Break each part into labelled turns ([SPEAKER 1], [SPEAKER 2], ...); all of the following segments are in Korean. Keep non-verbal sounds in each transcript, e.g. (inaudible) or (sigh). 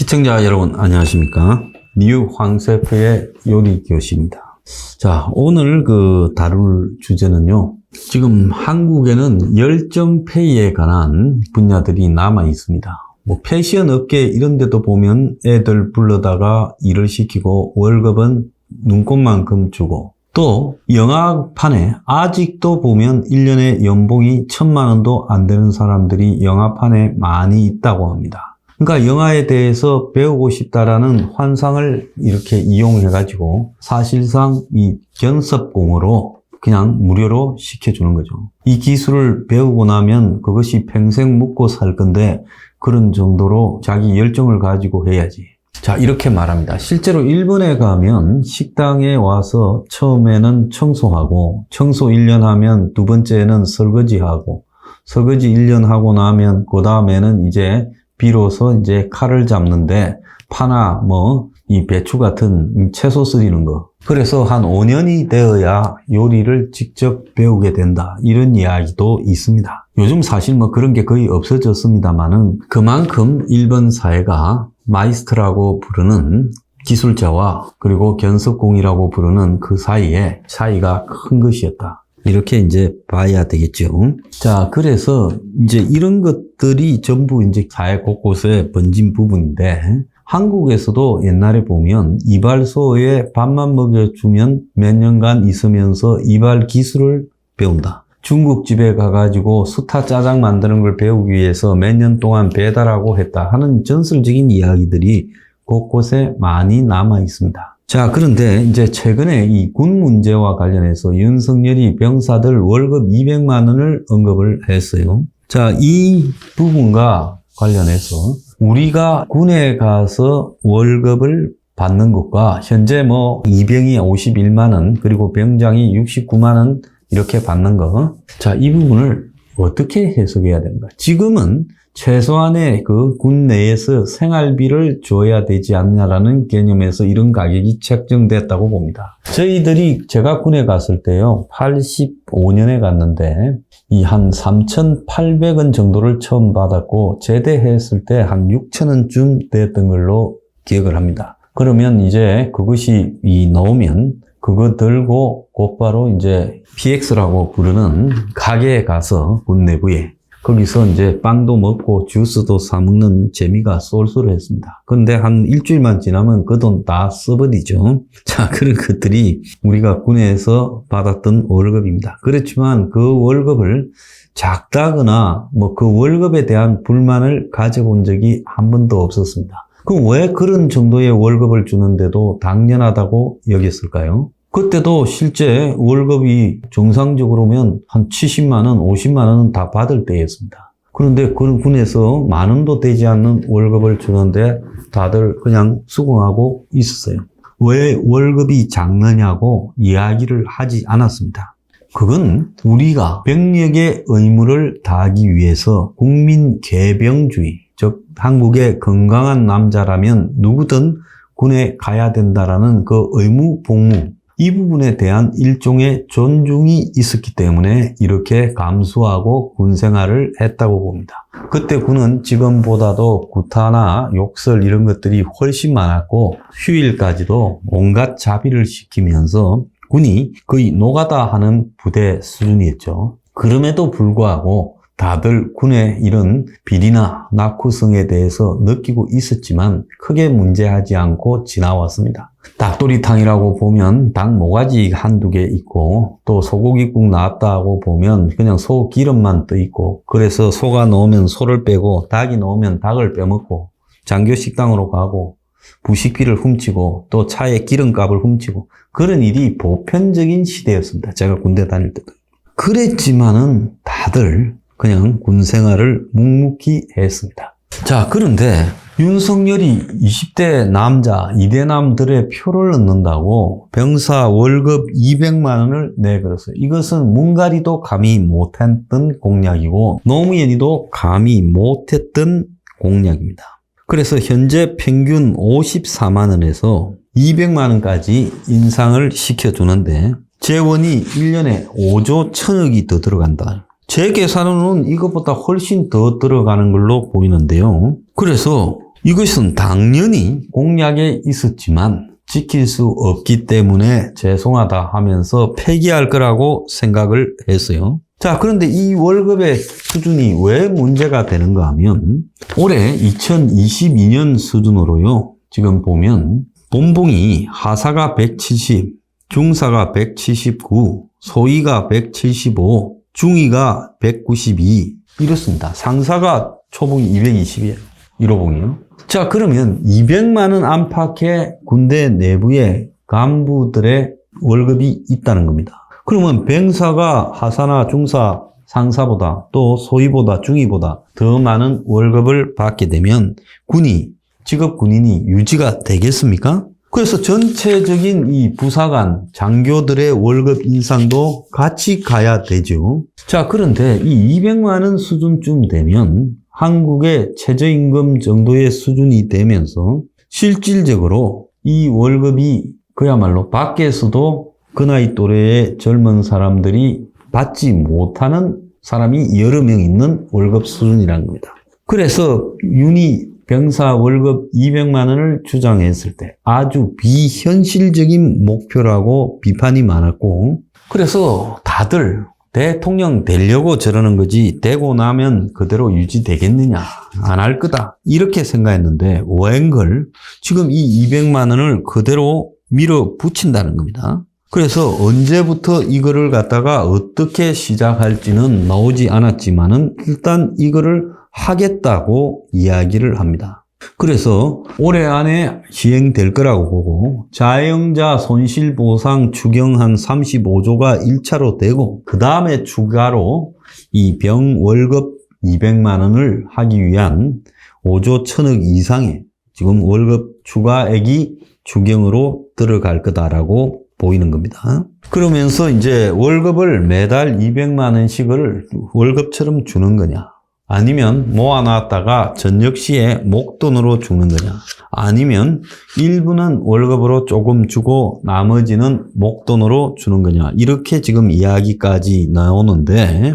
[SPEAKER 1] 시청자 여러분 안녕하십니까? 뉴 황세프의 요리 교실입니다. 자 오늘 그 다룰 주제는요 지금 한국에는 열정페이에 관한 분야들이 남아 있습니다. 뭐 패션 업계 이런 데도 보면 애들 불러다가 일을 시키고 월급은 눈꽃만큼 주고 또 영화판에 아직도 보면 1년에 연봉이 천만 원도 안 되는 사람들이 영화판에 많이 있다고 합니다. 그러니까 영화에 대해서 배우고 싶다라는 환상을 이렇게 이용해 가지고 사실상 이 견습공으로 그냥 무료로 시켜주는 거죠. 이 기술을 배우고 나면 그것이 평생 묵고 살 건데 그런 정도로 자기 열정을 가지고 해야지. 자, 이렇게 말합니다. 실제로 일본에 가면 식당에 와서 처음에는 청소하고, 청소 1년 하면 두 번째는 설거지하고, 설거지 1년 하고 나면 그 다음에는 이제 비로소 이제 칼을 잡는데 파나 뭐 이 배추 같은 채소 썰이는 거. 그래서 한 5년이 되어야 요리를 직접 배우게 된다. 이런 이야기도 있습니다. 요즘 사실 뭐 그런 게 거의 없어졌습니다만은 그만큼 일본 사회가 마이스트라고 부르는 기술자와 그리고 견습공이라고 부르는 그 사이에 차이가 큰 것이었다. 이렇게 이제 봐야 되겠죠. 자, 그래서 이제 이런 것들이 전부 이제 사회 곳곳에 번진 부분인데 한국에서도 옛날에 보면 이발소에 밥만 먹여주면 몇 년간 있으면서 이발 기술을 배운다. 중국집에 가가지고 수타 짜장 만드는 걸 배우기 위해서 몇 년 동안 배달하고 했다 하는 전설적인 이야기들이 곳곳에 많이 남아 있습니다. 자, 그런데 이제 최근에 이 군 문제와 관련해서 윤석열이 병사들 월급 200만 원을 언급을 했어요. 자, 이 부분과 관련해서 우리가 군에 가서 월급을 받는 것과 현재 뭐 이병이 51만 원 그리고 병장이 69만 원 이렇게 받는 거. 자, 이 부분을 어떻게 해석해야 되는가? 지금은 최소한의 그 군 내에서 생활비를 줘야 되지 않냐라는 개념에서 이런 가격이 책정됐다고 봅니다. 저희들이 제가 군에 갔을 때요, 85년에 갔는데, 이 한 3,800원 정도를 처음 받았고, 제대했을 때 한 6,000원쯤 됐던 걸로 기억을 합니다. 그러면 이제 그것이 이 나오면 그거 들고 곧바로 이제 PX라고 부르는 가게에 가서 군 내부에 거기서 이제 빵도 먹고 주스도 사 먹는 재미가 쏠쏠했습니다. 그런데 한 일주일만 지나면 그 돈 다 써버리죠. (laughs) 자, 그런 것들이 우리가 군에서 받았던 월급입니다. 그렇지만 그 월급을 작다거나 뭐 그 월급에 대한 불만을 가져본 적이 한 번도 없었습니다. 그럼 왜 그런 정도의 월급을 주는데도 당연하다고 여겼을까요? 그때도 실제 월급이 정상적으로면 한 70만 원, 50만 원은 다 받을 때였습니다. 그런데 그런 군에서 만 원도 되지 않는 월급을 주는데 다들 그냥 수긍하고 있었어요. 왜 월급이 작느냐고 이야기를 하지 않았습니다. 그건 우리가 병력의 의무를 다하기 위해서 국민 개병주의, 즉 한국의 건강한 남자라면 누구든 군에 가야 된다라는 그 의무 복무 이 부분에 대한 일종의 존중이 있었기 때문에 이렇게 감수하고 군 생활을 했다고 봅니다. 그때 군은 지금보다도 구타나 욕설 이런 것들이 훨씬 많았고 휴일까지도 온갖 자비를 시키면서 군이 거의 노가다 하는 부대 수준이었죠. 그럼에도 불구하고 다들 군의 이런 비리나 낙후성에 대해서 느끼고 있었지만 크게 문제하지 않고 지나왔습니다. 닭도리탕이라고 보면 닭 모가지 한두 개 있고 또 소고기국 나왔다고 보면 그냥 소 기름만 떠 있고 그래서 소가 넣으면 소를 빼고 닭이 넣으면 닭을 빼먹고 장교 식당으로 가고 부식비를 훔치고 또 차에 기름값을 훔치고 그런 일이 보편적인 시대였습니다. 제가 군대 다닐 때도. 그랬지만은 다들 그냥 군 생활을 묵묵히 했습니다. 자, 그런데 윤석열이 20대 남자, 이대남들의 표를 얻는다고 병사 월급 200만 원을 내걸었어요. 이것은 문가리도 감히 못했던 공약이고 노무현이도 감히 못했던 공약입니다. 그래서 현재 평균 54만 원에서 200만 원까지 인상을 시켜주는데 재원이 1년에 5조 1000억이 더 들어간다. 제 계산으로는 이것보다 훨씬 더 들어가는 걸로 보이는데요. 그래서 이것은 당연히 공약에 있었지만 지킬 수 없기 때문에 죄송하다 하면서 폐기할 거라고 생각을 했어요. 자, 그런데 이 월급의 수준이 왜 문제가 되는가 하면 올해 2022년 수준으로요. 지금 보면 본봉이 하사가 170, 중사가 179, 소위가 175, 중위가 192 이렇습니다. 상사가 초봉이 220이에요. 1호봉이요. 자, 그러면 200만 원 안팎의 군대 내부에 간부들의 월급이 있다는 겁니다. 그러면 병사가 하사나 중사 상사보다 또 소위보다 중위보다 더 많은 월급을 받게 되면 군이 직업 군인이 유지가 되겠습니까? 그래서 전체적인 이 부사관 장교들의 월급 인상도 같이 가야 되죠. 자, 그런데 이 200만 원 수준쯤 되면 한국의 최저임금 정도의 수준이 되면서 실질적으로 이 월급이 그야말로 밖에서도 그 나이 또래의 젊은 사람들이 받지 못하는 사람이 여러 명 있는 월급 수준이라는 겁니다. 그래서 윤희 병사 월급 200만 원을 주장했을 때 아주 비현실적인 목표라고 비판이 많았고. 그래서 다들 대통령 되려고 저러는 거지 되고 나면 그대로 유지되겠느냐? 안 할 거다. 이렇게 생각했는데 웬걸? 지금 이 200만 원을 그대로 밀어붙인다는 겁니다. 그래서 언제부터 이거를 갖다가 어떻게 시작할지는 나오지 않았지만 은 일단 이거를 하겠다고 이야기를 합니다. 그래서 올해 안에 시행될 거라고 보고 자영자 손실보상 추경한 35조가 1차로 되고 그 다음에 추가로 이 병 월급 200만 원을 하기 위한 5조 1000억 이상의 지금 월급 추가액이 추경으로 들어갈 거다라고 보이는 겁니다. 그러면서 이제 월급을 매달 200만 원씩을 월급처럼 주는 거냐? 아니면 모아놨다가 저녁 시에 목돈으로 주는 거냐? 아니면 일부는 월급으로 조금 주고 나머지는 목돈으로 주는 거냐? 이렇게 지금 이야기까지 나오는데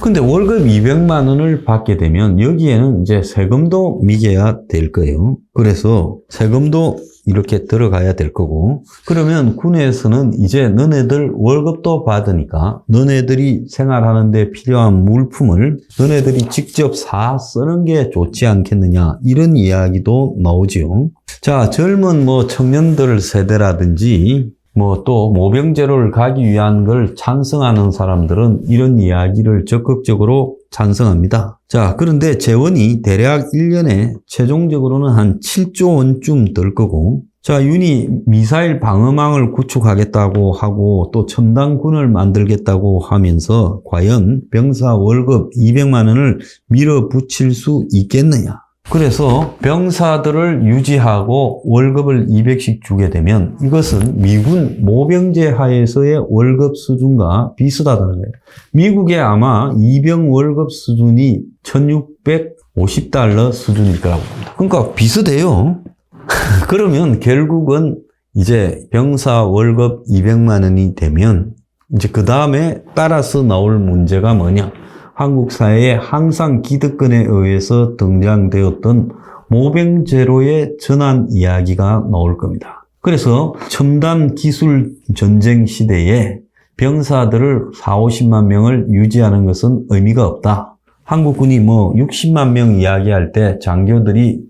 [SPEAKER 1] 근데 월급 200만 원을 받게 되면 여기에는 이제 세금도 미개야 될 거예요. 그래서 세금도 이렇게 들어가야 될 거고 그러면 군에서는 이제 너네들 월급도 받으니까 너네들이 생활하는데 필요한 물품을 너네들이 직접 사 쓰는 게 좋지 않겠느냐 이런 이야기도 나오지요. 자 젊은 뭐 청년들 세대라든지 뭐 또 모병제로를 가기 위한 걸 찬성하는 사람들은 이런 이야기를 적극적으로 찬성합니다. 자, 그런데 재원이 대략 1년에 최종적으로는 한 7조 원쯤 들 거고, 자, 윤이 미사일 방어망을 구축하겠다고 하고 또 첨단군을 만들겠다고 하면서 과연 병사 월급 200만 원을 밀어붙일 수 있겠느냐? 그래서 병사들을 유지하고 월급을 200씩 주게 되면 이것은 미군 모병제 하에서의 월급 수준과 비슷하다는 거예요. 미국의 아마 이병 월급 수준이 1650달러 수준일 거라고 봅니다. 그러니까 비슷해요. (laughs) 그러면 결국은 이제 병사 월급 200만 원이 되면 이제 그 다음에 따라서 나올 문제가 뭐냐? 한국 사회에 항상 기득권에 의해서 등장되었던 모병제로의 전환 이야기가 나올 겁니다. 그래서 첨단 기술 전쟁 시대에 병사들을 4, 50만 명을 유지하는 것은 의미가 없다. 한국군이 뭐 60만 명 이야기할 때 장교들이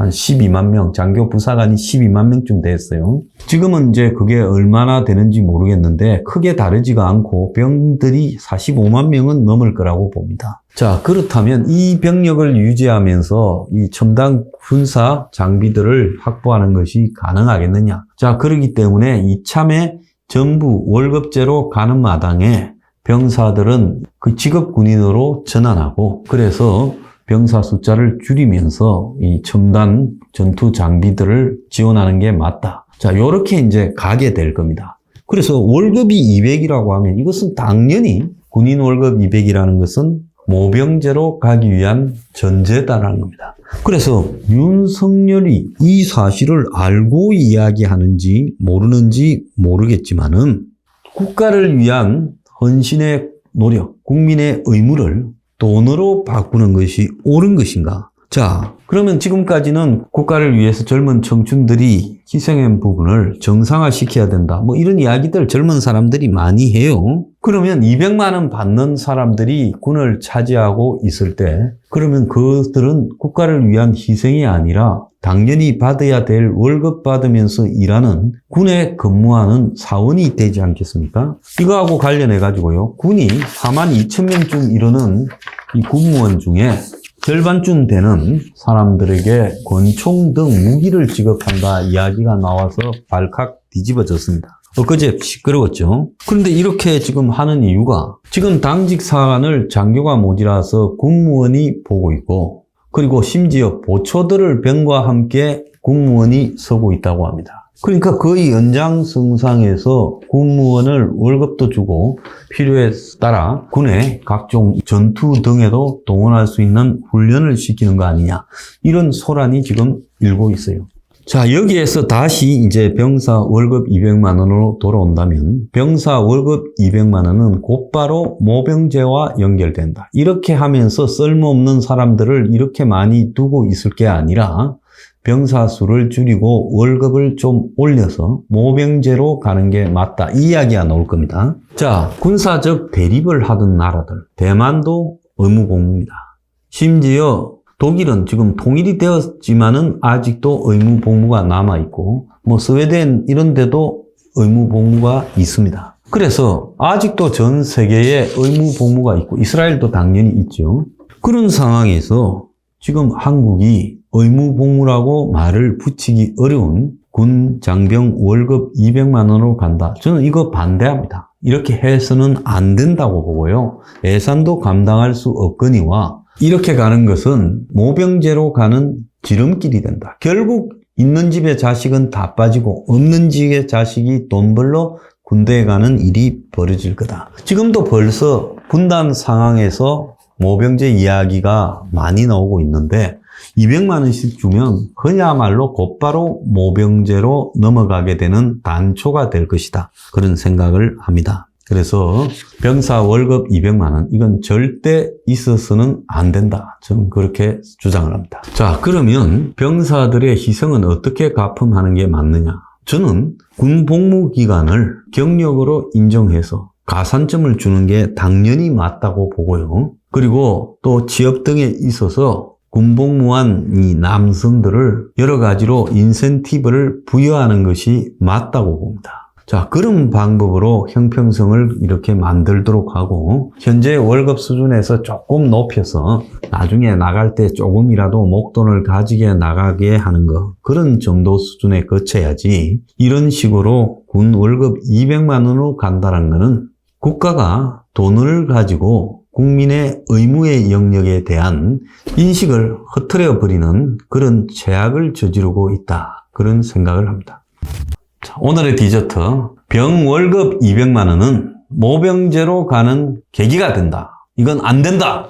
[SPEAKER 1] 한 12만 명, 장교 부사관이 12만 명쯤 됐어요. 지금은 이제 그게 얼마나 되는지 모르겠는데 크게 다르지가 않고 병들이 45만 명은 넘을 거라고 봅니다. 자, 그렇다면 이 병력을 유지하면서 이 첨단 군사 장비들을 확보하는 것이 가능하겠느냐? 자, 그러기 때문에 이참에 전부 월급제로 가는 마당에 병사들은 그 직업 군인으로 전환하고 그래서 병사 숫자를 줄이면서 이 첨단 전투 장비들을 지원하는 게 맞다. 자, 요렇게 이제 가게 될 겁니다. 그래서 월급이 200이라고 하면 이것은 당연히 군인 월급 200이라는 것은 모병제로 가기 위한 전제다라는 겁니다. 그래서 윤석열이 이 사실을 알고 이야기하는지 모르는지 모르겠지만은 국가를 위한 헌신의 노력, 국민의 의무를 돈으로 바꾸는 것이 옳은 것인가? 자, 그러면 지금까지는 국가를 위해서 젊은 청춘들이 희생한 부분을 정상화시켜야 된다. 뭐 이런 이야기들 젊은 사람들이 많이 해요. 그러면 200만 원 받는 사람들이 군을 차지하고 있을 때 그러면 그들은 국가를 위한 희생이 아니라 당연히 받아야 될 월급 받으면서 일하는 군에 근무하는 사원이 되지 않겠습니까? 이거하고 관련해 가지고요. 군이 4만 2천 명쯤 이르는 이 군무원 중에 절반쯤 되는 사람들에게 권총 등 무기를 지급한다 이야기가 나와서 발칵 뒤집어졌습니다. 엊그제 시끄러웠죠. 그런데 이렇게 지금 하는 이유가 지금 당직 사관을 장교가 모자라서 군무원이 보고 있고 그리고 심지어 보초들을 병과 함께 군무원이 서고 있다고 합니다. 그러니까 거의 연장성상에서 군무원을 월급도 주고 필요에 따라 군의 각종 전투 등에도 동원할 수 있는 훈련을 시키는 거 아니냐. 이런 소란이 지금 일고 있어요. 자, 여기에서 다시 이제 병사 월급 200만 원으로 돌아온다면 병사 월급 200만 원은 곧바로 모병제와 연결된다. 이렇게 하면서 쓸모없는 사람들을 이렇게 많이 두고 있을 게 아니라 병사 수를 줄이고 월급을 좀 올려서 모병제로 가는 게 맞다. 이 이야기가 나올 겁니다. 자, 군사적 대립을 하던 나라들. 대만도 의무복무입니다. 심지어 독일은 지금 통일이 되었지만은 아직도 의무 복무가 남아 있고 뭐 스웨덴 이런 데도 의무 복무가 있습니다. 그래서 아직도 전 세계에 의무 복무가 있고 이스라엘도 당연히 있죠. 그런 상황에서 지금 한국이 의무 복무라고 말을 붙이기 어려운 군 장병 월급 200만 원으로 간다. 저는 이거 반대합니다. 이렇게 해서는 안 된다고 보고요. 예산도 감당할 수 없거니와 이렇게 가는 것은 모병제로 가는 지름길이 된다. 결국 있는 집의 자식은 다 빠지고 없는 집의 자식이 돈 벌러 군대에 가는 일이 벌어질 거다. 지금도 벌써 분단 상황에서 모병제 이야기가 많이 나오고 있는데 200만 원씩 주면 그야말로 곧바로 모병제로 넘어가게 되는 단초가 될 것이다. 그런 생각을 합니다. 그래서 병사 월급 200만 원 이건 절대 있어서는 안 된다. 저는 그렇게 주장을 합니다. 자, 그러면 병사들의 희생은 어떻게 갚음하는 게 맞느냐? 저는 군 복무 기간을 경력으로 인정해서 가산점을 주는 게 당연히 맞다고 보고요. 그리고 또 취업 등에 있어서 군복무한 이 남성들을 여러 가지로 인센티브를 부여하는 것이 맞다고 봅니다. 자, 그런 방법으로 형평성을 이렇게 만들도록 하고, 현재 월급 수준에서 조금 높여서 나중에 나갈 때 조금이라도 목돈을 가지게 나가게 하는 것, 그런 정도 수준에 거쳐야지, 이런 식으로 군 월급 200만 원으로 간다는 것은 국가가 돈을 가지고 국민의 의무의 영역에 대한 인식을 흐트려 버리는 그런 죄악을 저지르고 있다. 그런 생각을 합니다. 자, 오늘의 디저트. 병 월급 200만 원은 모병제로 가는 계기가 된다. 이건 안 된다.